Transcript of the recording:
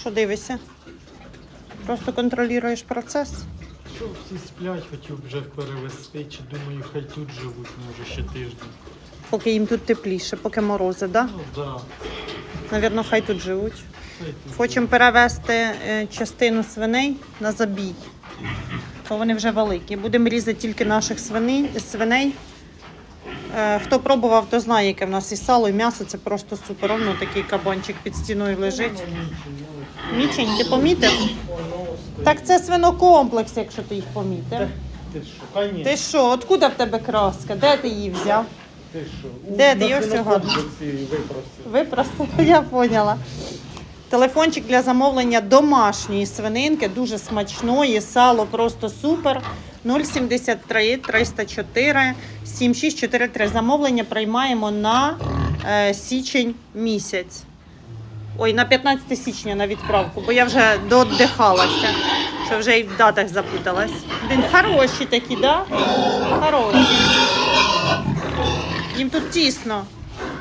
Що дивишся? Просто контролюєш процес. Що всі сплять, хотів вже перевести, чи думаю, хай тут живуть, може ще тиждень. Поки їм тут тепліше, поки морози, да? Ну да. Навірно, хай тут живуть. Хай тут Хочемо перевести е, частину свиней на забій. То вони вже великі. Будемо різати тільки наших свиней. Е, Хто пробував, то знає, яке в нас і сало, і м'ясо. Це просто супер. Ровно такий кабанчик під стіною лежить. Мічень, ти помітив? Так це свинокомплекс, якщо ти їх помітив. Ти що, откуда в тебе краска? Де ти її взяв? Ти що? Де ти його сьогодні? випросив. Ви я поняла. Телефончик для замовлення домашньої свининки, дуже смачної, сало просто супер. 073 304 7643. Замовлення приймаємо на е, січень місяць. Ой, на 15 січня на відправку, бо я вже додихалася, що вже і в датах запуталась. Блін, хороші такі, да? Хороші. Їм тут тісно.